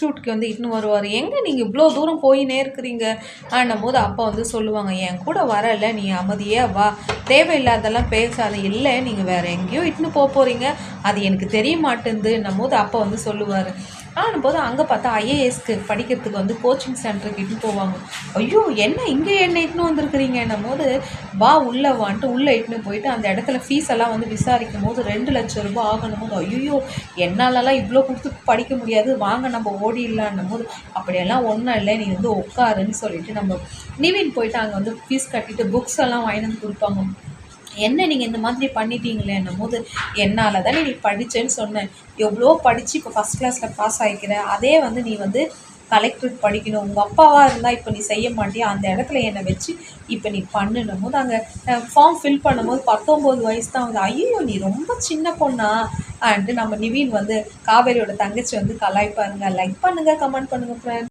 இன்ஸ்டியூட்க்கு வந்து இட்டுன்னு வருவார். எங்கே நீங்கள் இவ்வளோ தூரம் போயினே இருக்கிறீங்க? ஆனும் போது அப்பா வந்து சொல்லுவாங்க என் கூட வரல நீ அமைதியே வா. தேவையில்லாதெல்லாம் பேசாத. இல்லை நீங்கள் வேறு எங்கேயோ இட்டுன்னு போக போகிறீங்க அது எனக்கு தெரிய மாட்டேங்குதுன்னும் போது அப்பா வந்து சொல்லுவார் ஆனும்போது அங்கே பார்த்தா ஐஏஎஸ்க்கு படிக்கிறதுக்கு வந்து கோச்சிங் சென்டருக்கு இட்டுன்னு போவாங்க. ஐயோ என்ன இங்கே என்ன இட்டுன்னு வந்திருக்கிறீங்கன்னும் போது வா உள்ளே வான்ட்டு உள்ளே இட்டுன்னு போயிட்டு அந்த இடத்துல ஃபீஸ் எல்லாம் வந்து விசாரிக்கும் போது ரெண்டு லட்சம் ரூபாய் ஆகணும் போது ஐயோ என்னாலலாம் இவ்வளோ கொடுத்து படிக்க முடியாது வாங்க நம்ம ஓடிடலான்னும் போது அப்படியெல்லாம் ஒன்றும் இல்லை நீ வந்து உட்காருன்னு சொல்லிட்டு நம்ம நிவின் போயிட்டு அங்கே வந்து ஃபீஸ் கட்டிட்டு புக்ஸ் எல்லாம் வாங்கிட்டு வந்து கொடுப்பாங்க. என்ன நீங்கள் இந்த மாதிரி பண்ணிட்டீங்களேன்னும் போது என்னால் தானே நீ படித்தேன்னு சொன்னேன் எவ்வளோ படித்து இப்போ ஃபஸ்ட் கிளாஸில் பாஸ் ஆகிக்கிற அதே வந்து நீ வந்து கலெக்டருக்கு படிக்கணும். உங்கள் அப்பாவாக இருந்தால் இப்போ நீ செய்ய மாட்டியா? அந்த இடத்துல என்னை வச்சு இப்போ நீ பண்ணணும் போது அங்கே ஃபார்ம் ஃபில் பண்ணும்போது பத்தொம்போது வயசு தான் வந்து ஐயோ நீ ரொம்ப சின்ன பொண்ணா? அண்டு நம்ம நிவின் வந்து காவேரியோட தங்கச்சி வந்து கலாய்ப்பாருங்க. லைக் பண்ணுங்கள் கமெண்ட் பண்ணுங்கள் ஃப்ரெண்ட்